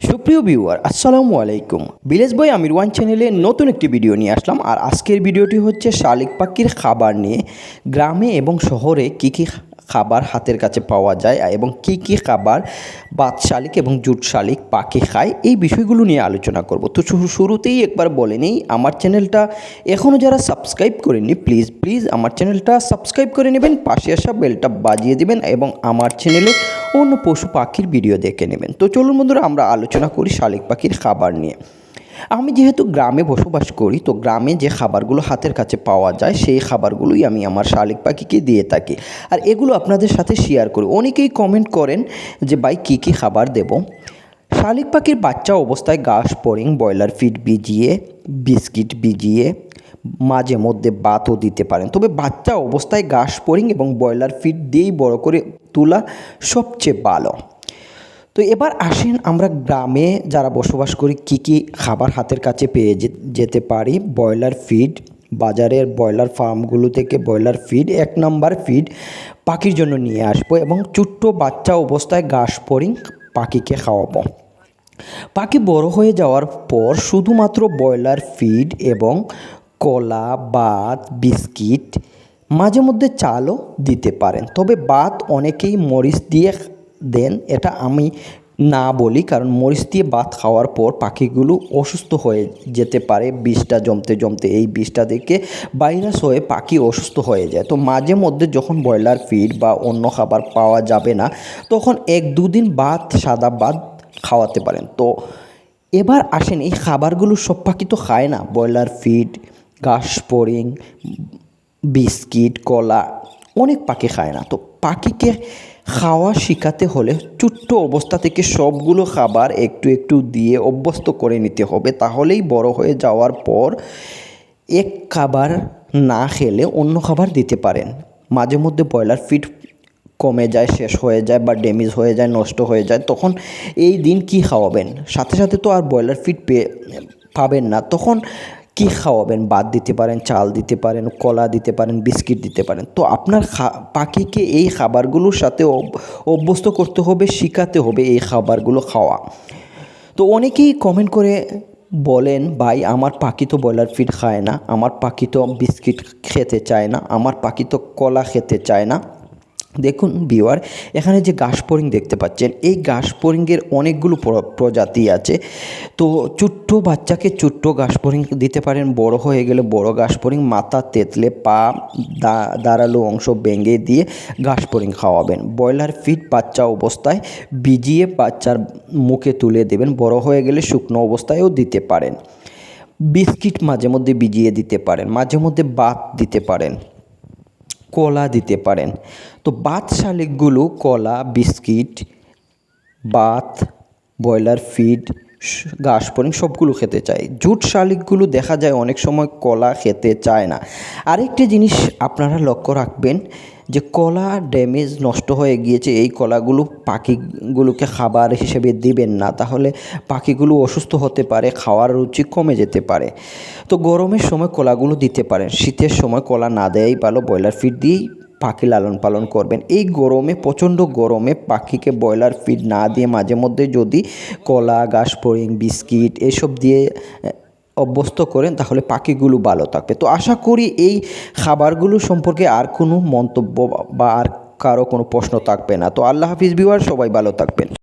সুপ্রিয় ভিউয়ার, আসসালামু আলাইকুম। বিলেজ বয় আমির ওয়ান চ্যানেলে নতুন একটি ভিডিও নিয়ে আসলাম, আর আজকের ভিডিওটি হচ্ছে শালিক পাখির খাবার নিয়ে, গ্রামে এবং শহরে কী কী খাবার হাতের কাছে পাওয়া যায় এবং কী কী খাবার বাদ শালিক এবং জুট শালিক পাখি খায়, এই বিষয়গুলো নিয়ে আলোচনা করব। তো শুরুতেই একবার বলে নেই, আমার চ্যানেলটা এখনও যারা সাবস্ক্রাইব করেননি, প্লিজ প্লিজ আমার চ্যানেলটা সাবস্ক্রাইব করে নেবেন, পাশে আসা বেলটা বাজিয়ে দেবেন এবং আমার চ্যানেলে অন্য পশু পাখির ভিডিও দেখে নেবেন। তো চলুন বন্ধুরা, আমরা আলোচনা করি শালিক পাখির খাবার নিয়ে। আমি যেহেতু গ্রামে বসবাস করি, তো গ্রামে যে খাবারগুলো হাতের কাছে পাওয়া যায়, সেই খাবারগুলোই আমি আমার শালিক পাখিকে দিয়ে থাকি। আর এগুলো আপনাদের সাথে শেয়ার করি। অনেকেই কমেন্ট করেন যে, ভাই, কী কী খাবার দেব? শালিক পাখির বাচ্চা অবস্থায় ঘাস, পরিং, ব্রয়লার ফিড ভিজিয়ে, বিস্কিট ভিজিয়ে, মাঝে মধ্যে বাতও দিতে পারেন। তবে বাচ্চা অবস্থায় ঘাস, পরিং এবং ব্রয়লার ফিড দিয়েই বড় করে তোলা সবচেয়ে ভালো। তো এবার আসেন আমরা গ্রামে যারা বসবাস করি, কী কী খাবার হাতের কাছে পেয়ে যেতে পারি? ব্রয়লার ফিড, বাজারের ব্রয়লার ফার্মগুলো থেকে ব্রয়লার ফিড, এক নাম্বার ফিড পাখির জন্য নিয়ে আসব এবং ছোট্ট বাচ্চা অবস্থায় ঘাস পরিং পাখিকে খাওয়াবো। পাখি বড় হয়ে যাওয়ার পর শুধুমাত্র ব্রয়লার ফিড এবং কলা, ভাত, বিস্কিট মাঝে মধ্যে চালও দিতে পারেন। তবে ভাত অনেকেই মরিচ দিয়ে দেন, এটা আমি না বলি কারণ মরিচ দিয়ে ভাত খাওয়ার পর পাখিগুলো অসুস্থ হয়ে যেতে পারে, বিষটা জমতে জমতে। এই বিষটা দেখে ভাইরাস হয়ে পাখি অসুস্থ হয়ে যায়। তো মাঝে মধ্যে যখন ব্রয়লার ফিড বা অন্য খাবার পাওয়া যাবে না, তখন এক দুদিন ভাত, সাদা ভাত খাওয়াতে পারেন। তো এবার আসেন, এই খাবারগুলো সব পাখি তো খায় না। ব্রয়লার ফিড, ঘাস বিস্কিট, কলা, অনেক পাখি খায় না। তো পাখিকে খাওয়া শেখাতে হলে ছোট্ট অবস্থা থেকে সবগুলো খাবার একটু একটু দিয়ে অভ্যস্ত করে নিতে হবে। তাহলেই বড় হয়ে যাওয়ার পর এক খাবার না খেলে অন্য খাবার দিতে পারেন। মাঝে মধ্যে ব্রয়লার ফিড কমে যায়, শেষ হয়ে যায় বা ড্যামেজ হয়ে যায়, নষ্ট হয়ে যায়, তখন এই দিন কি খাওয়াবেন? সাথে সাথে তো আর ব্রয়লার ফিড পেয়ে পাবেন না। তখন কি খাওয়াবেন? ভাত দিতে পারেন, চাল দিতে পারেন, কলা দিতে পারেন, বিস্কিট দিতে পারেন। তো আপনার পাখিকে এই খাবারগুলোর সাথে অভ্যস্ত করতে হবে, শেখাতে হবে এই খাবারগুলো খাওয়া। তো অনেকেই কমেন্ট করে বলেন, ভাই, আমার পাখি তো ব্রয়লার ফিড খায় না, আমার পাখি তো বিস্কিট খেতে চায় না, আমার পাখি তো কলা খেতে চায় না। দেখুন বিওয়ার এখানে যে ঘাস পরিং দেখতে পাচ্ছেন, এই ঘাস পরিংয়ের অনেকগুলো প্রজাতি আছে। তো ছোট্ট বাচ্চাকে ছোট্ট ঘাস পরিং দিতে পারেন, বড় হয়ে গেলে বড় ঘাস পরিং মাথা, তেতলে, পা দাঁড়াল অংশ ভেঙে দিয়ে ঘাস পরিং খাওয়াবেন। ব্রয়লার ফিট বাচ্চা অবস্থায় ভিজিয়ে বাচ্চার মুখে তুলে দেবেন, বড় হয়ে গেলে শুকনো অবস্থায়ও দিতে পারেন। বিস্কিট মাঝে মধ্যে ভিজিয়ে দিতে পারেন, মাঝে মধ্যে বাত দিতে পারেন, কলা দিতে পারেন। তো ভাত শালিকগুলো কলা, বিস্কিট, বাত, ব্রয়লার ফিড ঘাস পরিং সবগুলো খেতে চায়। জুট শালিকগুলো দেখা যায় অনেক সময় কলা খেতে চায় না। আরেকটি জিনিস আপনারা লক্ষ্য রাখবেন, যে কলা ড্যামেজ নষ্ট হয়ে গিয়েছে, এই কলাগুলো পাখিগুলোকে খাবার হিসেবে দিবেন না। তাহলে পাখিগুলো অসুস্থ হতে পারে, খাওয়ার রুচি কমে যেতে পারে। তো গরমের সময় কলাগুলো দিতে পারেন, শীতের সময় কলা না দেয়াই ভালো, ব্রয়লার ফিড দিয়েই পাখি লালন পালন করবেন। এই গরমে, প্রচণ্ড গরমে পাখিকে ব্রয়লার ফিড না দিয়ে মাঝে মধ্যে যদি কলা, ঘাস, ফড়িং, বিস্কিট এসব দিয়ে অভ্যস্ত করেন, তাহলে পাখিগুলো ভালো থাকবে। তো আশা করি এই খাবারগুলো সম্পর্কে আর কোনো মন্তব্য বা আর কারও কোনো প্রশ্ন থাকবে না। তো আল্লাহ হাফিজ বিওয়ার সবাই ভালো থাকবেন।